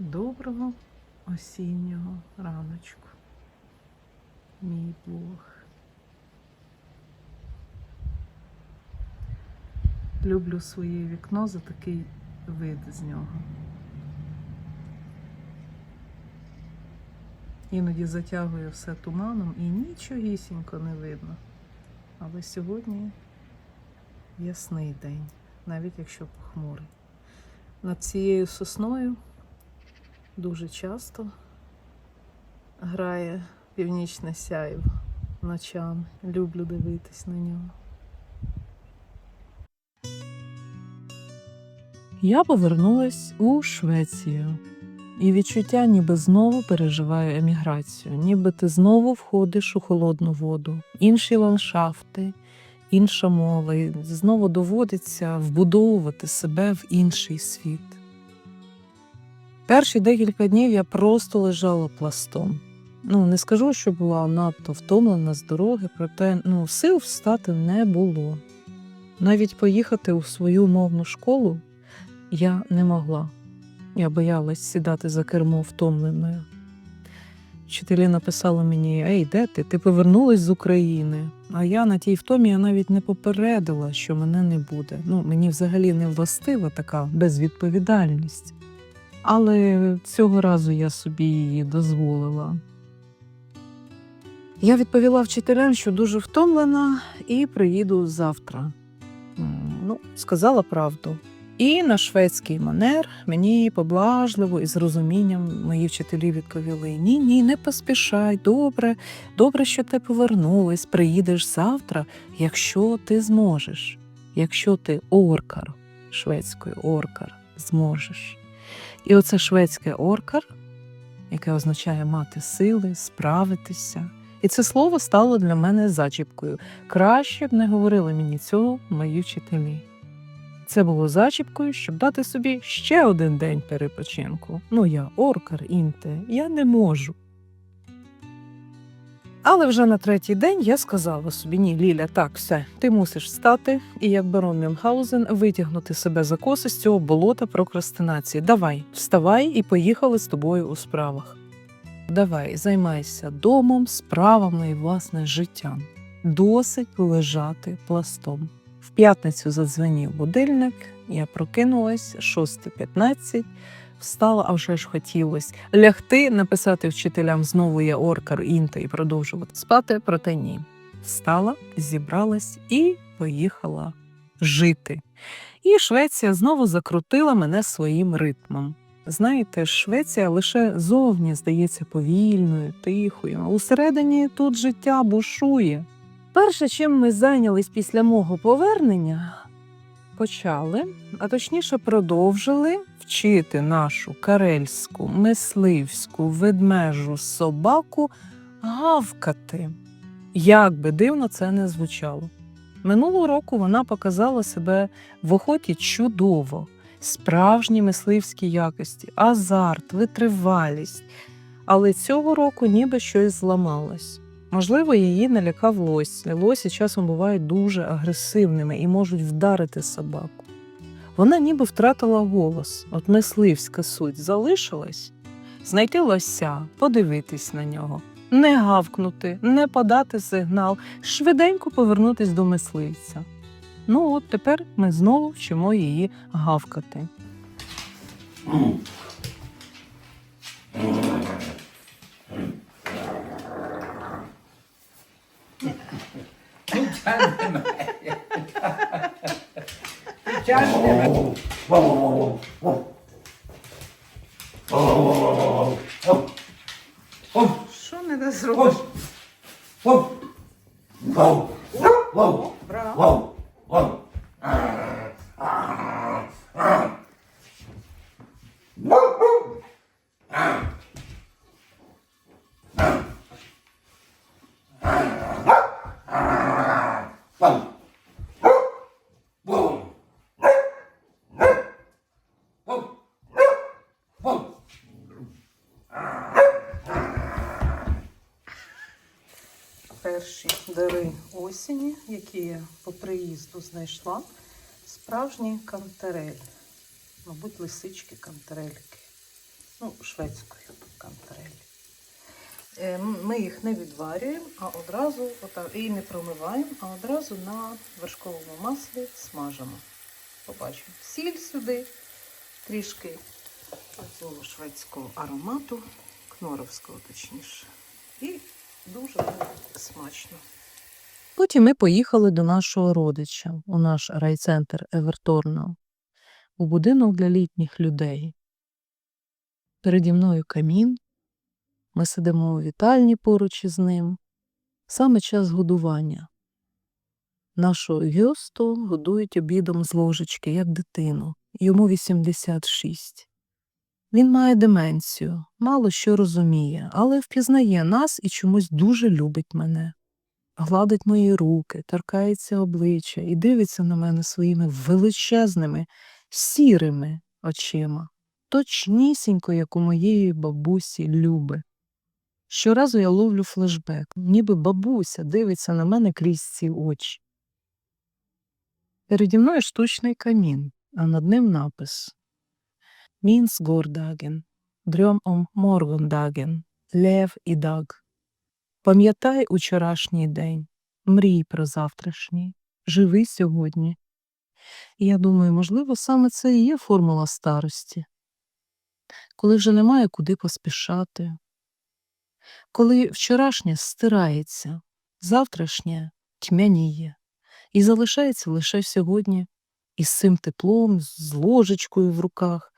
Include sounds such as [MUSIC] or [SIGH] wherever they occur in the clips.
Доброго осіннього раночку, мій Бог. Люблю своє вікно за такий вид з нього. Іноді затягує все туманом і нічогісінько не видно. Але сьогодні ясний день, навіть якщо похмурий. Над цією сосною дуже часто грає північне сяйво ночами. Люблю дивитись на нього. Я повернулась у Швецію. І відчуття, ніби знову переживаю еміграцію, ніби ти знову входиш у холодну воду, інші ландшафти, інша мова, і знову доводиться вбудовувати себе в інший світ. Перші декілька днів я просто лежала пластом. Ну, не скажу, що була надто втомлена з дороги, проте ну, сил встати не було. Навіть поїхати у свою мовну школу я не могла. Я боялась сідати за кермо втомленою. Вчителі написали мені: Ей, де ти? Ти повернулась з України. А я на тій втомі навіть не попередила, що мене не буде. Ну, мені взагалі не властива така безвідповідальність. Але цього разу я собі її дозволила. Я відповіла вчителям, що дуже втомлена, і приїду завтра. Ну, сказала правду. І на шведський манер мені поблажливо і з розумінням мої вчителі відповіли: Ні, ні, не поспішай, добре, добре, що ти повернулась, приїдеш завтра, якщо ти зможеш, якщо ти оркар, шведською оркар, зможеш. І оце шведське оркар, яке означає мати сили, справитися. І це слово стало для мене зачіпкою. Краще б не говорили мені цього мої вчителі. Це було зачіпкою, щоб дати собі ще один день перепочинку. Ну, я оркар, інте, я не можу. Але вже на третій день я сказала собі: ні, Ліля, так, все, ти мусиш встати і, як барон Мюнхгаузен, витягнути себе за коси з цього болота прокрастинації. Давай, вставай і поїхали з тобою у справах. Давай, займайся домом, справами і власне життям. Досить лежати пластом. В п'ятницю задзвенів будильник, я прокинулась 6.15, встала, а вже ж хотілося лягти, написати вчителям знову я оркар, інта і продовжувати спати, проте ні. Встала, зібралась і поїхала жити. І Швеція знову закрутила мене своїм ритмом. Знаєте, Швеція лише зовні здається повільною, тихою, а усередині тут життя бушує. Перше, чим ми зайнялись після мого повернення, почали, а точніше продовжили вчити нашу карельську, мисливську, ведмежу собаку гавкати. Як би дивно це не звучало. Минулого року вона показала себе в охоті чудово, справжні мисливські якості, азарт, витривалість. Але цього року ніби щось зламалось. Можливо, її налякав лось. Лосі часом бувають дуже агресивними і можуть вдарити собаку. Вона ніби втратила голос, от мисливська суть залишилась знайти лося, подивитись на нього, не гавкнути, не подати сигнал, швиденько повернутись до мисливця. Ну от тепер ми знову вчимо її гавкати. Kendime. Kendime. Şu ne de sıra Hop. Hop. Перші дари осені, які я по приїзду знайшла. Справжні кантерель. Мабуть, лисички кантерельки. ну, шведською кантрель. Е, Ми їх не відварюємо, а одразу і не промиваємо, а одразу на вершковому маслі смажимо. Побачимо. Сіль сюди, трішки цього шведського аромату, кноровського точніше. Дуже смачно. Потім ми поїхали до нашого родича у наш райцентр Еверторно, у будинок для літніх людей. Переді мною камін. Ми сидимо у вітальні поруч із ним. Саме час годування. Нашого Гьосто годують обідом з ложечки, як дитину. Йому 86. Він має деменцію, мало що розуміє, але впізнає нас і чомусь дуже любить мене. Гладить мої руки, торкається обличчя і дивиться на мене своїми величезними, сірими очима, точнісінько, як у моєї бабусі Люби. Щоразу я ловлю флешбек, ніби бабуся дивиться на мене крізь ці очі. Переді мною штучний камін, а над ним напис Мінс гордаген, дрьом ом моргондаген, лев і даг. Пам'ятай учорашній день, мрій про завтрашній, живи сьогодні. Я думаю, можливо, саме це і є формула старості, коли вже немає куди поспішати, коли вчорашнє стирається, завтрашнє тьмяніє, і залишається лише сьогодні із цим теплом, з ложечкою в руках,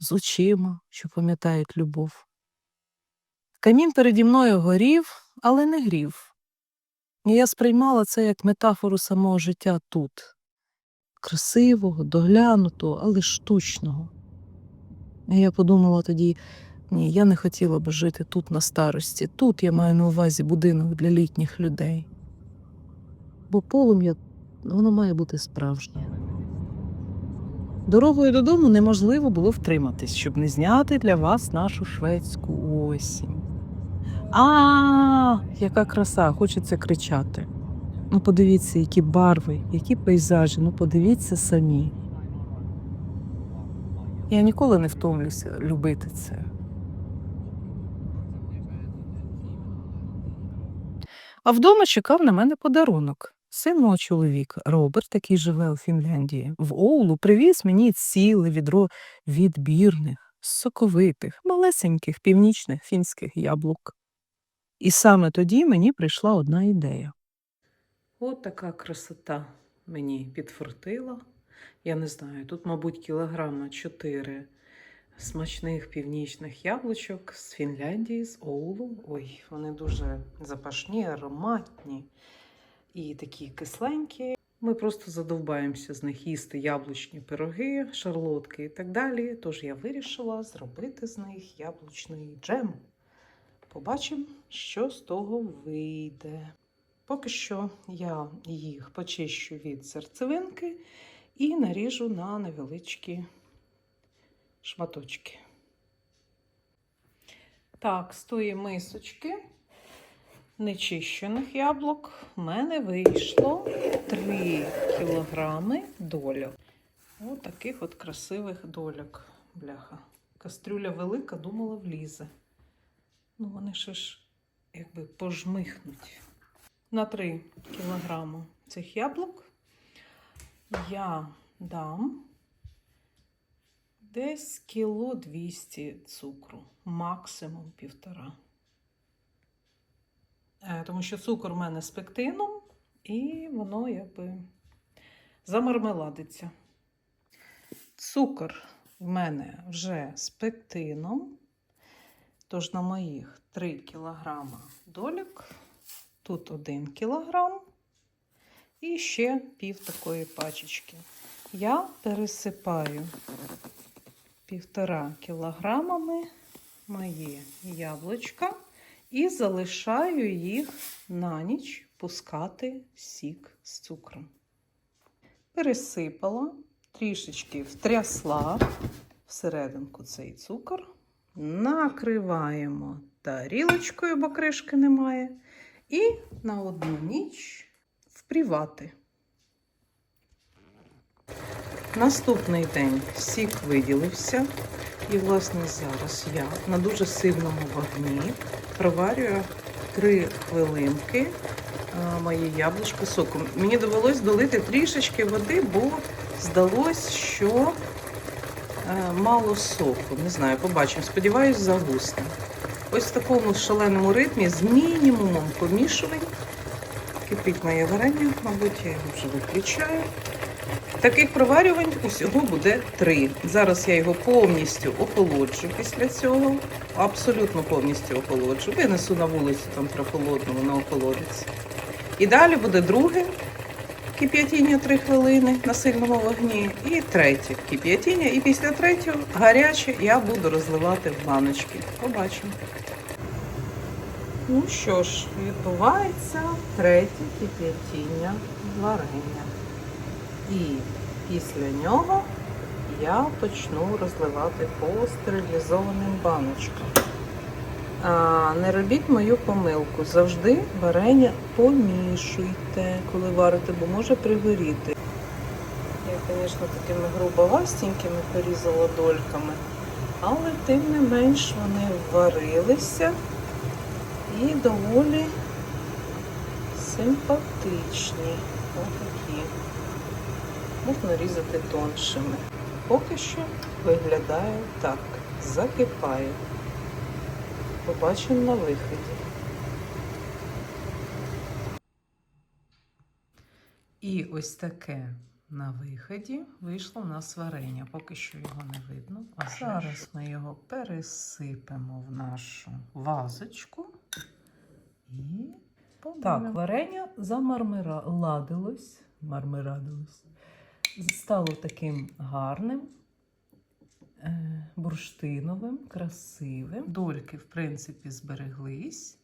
з очима, що пам'ятають любов. Камін переді мною горів, але не грів. І я сприймала це як метафору самого життя тут красивого, доглянутого, але штучного. І я подумала тоді, ні, я не хотіла би жити тут на старості. Тут я маю на увазі будинок для літніх людей. Бо полум'я воно має бути справжнє. Дорогою додому неможливо було втриматись, щоб не зняти для вас нашу шведську осінь. А, яка краса, хочеться кричати. Ну, подивіться, які барви, які пейзажі, ну подивіться самі. Я ніколи не втомлюся любити це. А вдома чекав на мене подарунок. Син мого чоловіка, Роберт, який живе у Фінляндії, в Оулу привіз мені ціле відро відбірних, соковитих, малесеньких північних фінських яблук. І саме тоді мені прийшла одна ідея. От така красота мені підфартила. Я не знаю, тут, мабуть, кілограма чотири смачних північних яблучок з Фінляндії, з Оулу. Ой, вони дуже запашні, ароматні і такі кисленькі. Ми просто задовбаємося з них їсти яблучні пироги, шарлотки і так далі. Тож я вирішила зробити з них яблучний джем. Побачимо, що з того вийде. Поки що я їх почищу від серцевинки і наріжу на невеличкі шматочки. Так, з тої мисочки нечищених яблук в мене вийшло 3 кілограми дольок. Ось таких от красивих дольок. Бляха. Кастрюля велика, думала, влізе. Ну, вони ще ж якби пожмихнуть. На 3 кілограми цих яблук я дам десь кіло 200 цукру, максимум півтора. Е, Тому що цукор в мене з пектином, і воно якби замармеладиться. Цукор в мене вже з пектином. Тож на моїх 3 кілограма долік, тут 1 кілограм і ще пів такої пачечки. Я пересипаю півтора кілограмами мої яблучка і залишаю їх на ніч пускати сік з цукром. Пересипала, трішечки втрясла всерединку цей цукор, накриваємо тарілочкою, бо кришки немає, і на одну ніч впрівати. Наступний день сік виділився. І, власне, зараз я на дуже сильному вогні проварюю 3 хвилинки а, моє яблучко соком. Мені довелось долити трішечки води, бо здалось, що е, мало соку. Не знаю, побачимо. Сподіваюсь, загусне. Ось в такому шаленому ритмі з мінімумом помішувань. Кипить моє варення, мабуть, я його вже виключаю. Таких проварювань усього буде три. Зараз я його повністю охолоджу після цього. Абсолютно повністю охолоджу. Винесу на вулицю там при холодному на охолодець. І далі буде друге кип'ятіння 3 хвилини на сильному вогні. І третє кип'ятіння. І після третього гаряче я буду розливати в баночки. Побачимо. Ну що ж, відбувається третє кип'ятіння варення. І після нього я почну розливати по стерилізованим баночкам. Не робіть мою помилку. Завжди варення помішуйте, коли варите, бо може пригоріти. Я, звісно, такими грубовастенькими порізала дольками, але тим не менш вони варилися і доволі симпатичні. Отакі можна різати тоншими. Поки що виглядає так. Закипає. Побачимо на виході. І ось таке на виході вийшло у нас варення. Поки що його не видно. А зараз ми його пересипемо в нашу вазочку і так, варення замармеладилось. Мармерадилось стало таким гарним, е, бурштиновим, красивим. Дольки, в принципі, збереглись.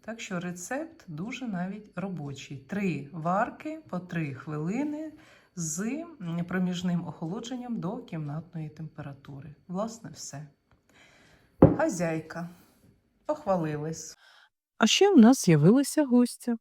Так що рецепт дуже навіть робочий. Три варки по три хвилини з проміжним охолодженням до кімнатної температури. Власне, все. Хазяйка похвалилась. А ще в нас з'явилася гостя.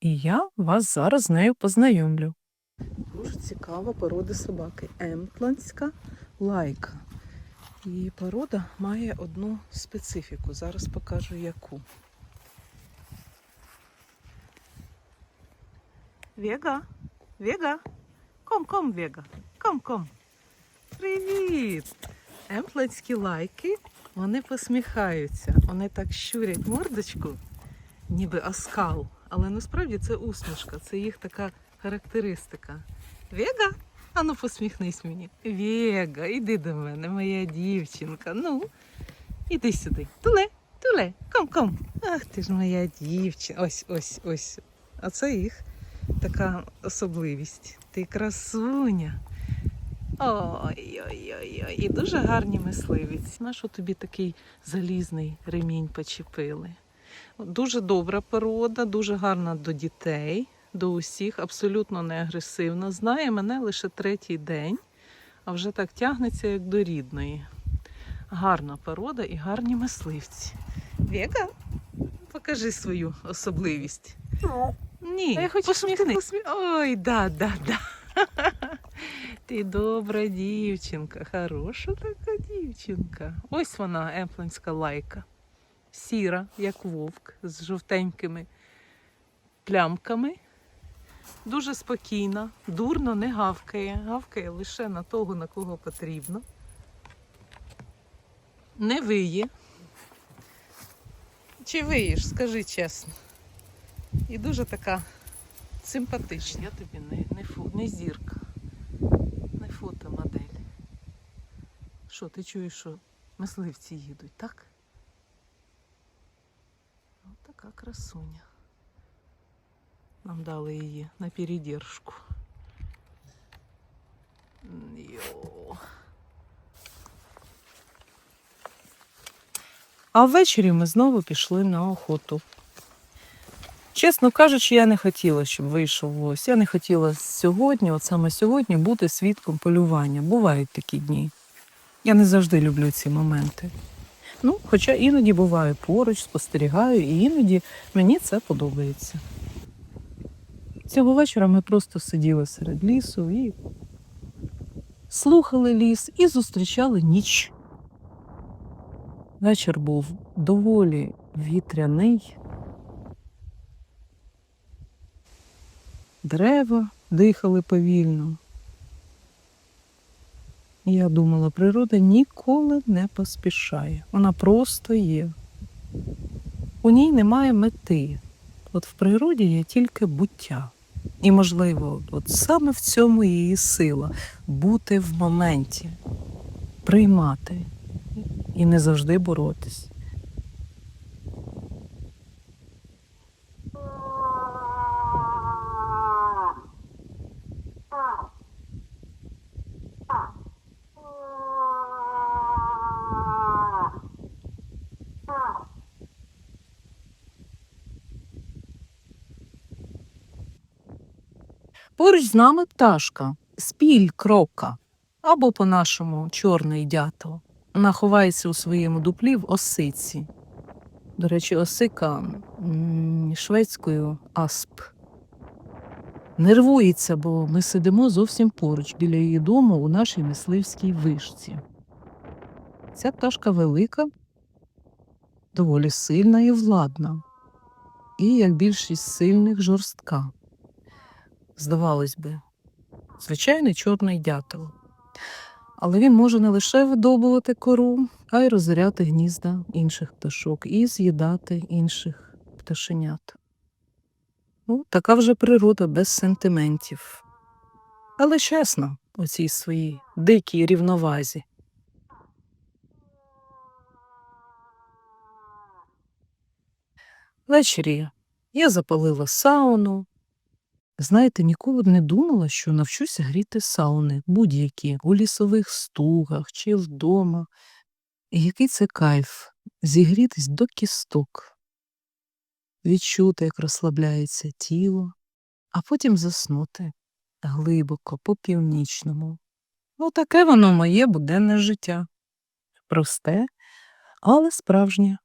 І я вас зараз з нею познайомлю. Цікава порода собаки. Емпландська лайка. Її порода має одну специфіку. Зараз покажу яку. Вега, Вега. Ком, ком, Вега. Ком, ком. Привіт! Емпландські лайки, вони посміхаються. Вони так щурять мордочку, ніби оскал. Але насправді це усмішка, це їх така характеристика. Вега? Ану посміхнись мені. Вега, іди до мене, моя дівчинка. Ну, іди сюди. Туле, туле, ком, ком. Ах ти ж моя дівчинка. Ось, ось, ось. А це їх така особливість. Ти красуня. Ой-ой-ой. І дуже гарні мисливець. Нащо тобі такий залізний ремінь почепили? Дуже добра порода, дуже гарна до дітей, до усіх, абсолютно не агресивна. Знає мене лише третій день, а вже так тягнеться, як до рідної. Гарна порода і гарні мисливці. Віка, покажи свою особливість. Ні, А я хочу, щоб ти. Ой, да, да, да. [LAUGHS] Ти добра дівчинка, хороша така дівчинка. Ось вона, емпландська лайка. Сіра, як вовк, з жовтенькими плямками. Дуже спокійна, дурно не гавкає. Гавкає лише на того, на кого потрібно. Не виє. Чи виєш, скажи чесно. І дуже така симпатична. Я тобі не, не, фу, не зірка, не фотомодель. Що, ти чуєш, що мисливці їдуть, так? Ось така красуня. Нам дали її на передержку. Йо. А ввечері ми знову пішли на охоту. Чесно кажучи, я не хотіла, щоб вийшов лось. Я не хотіла сьогодні, от саме сьогодні, бути свідком полювання. Бувають такі дні. Я не завжди люблю ці моменти. Ну, хоча іноді буваю поруч, спостерігаю, і іноді мені це подобається. Цього вечора ми просто сиділи серед лісу і слухали ліс і зустрічали ніч. Вечір був доволі вітряний. Дерева дихали повільно. Я думала, природа ніколи не поспішає. Вона просто є. У ній немає мети. От в природі є тільки буття. І, можливо, от саме в цьому її сила бути в моменті, приймати і не завжди боротись. Поруч з нами пташка, спіль крока, або по-нашому чорний дятел. Вона ховається у своєму дуплі в осиці. До речі, осика шведською асп. Нервується, бо ми сидимо зовсім поруч біля її дому у нашій мисливській вишці. Ця пташка велика, доволі сильна і владна, і, як більшість сильних, жорстка. Здавалось би, звичайний чорний дятел. Але він може не лише видобувати кору, а й розоряти гнізда інших пташок і з'їдати інших пташенят. Ну, така вже природа без сентиментів. Але чесно, у цій своїй дикій рівновазі. Ввечері я запалила сауну. Знаєте, ніколи б не думала, що навчуся гріти сауни будь-які у лісових стугах чи вдома. Який це кайф зігрітись до кісток, відчути, як розслабляється тіло, а потім заснути глибоко, по північному. Ну, таке воно моє буденне життя. Просте, але справжнє.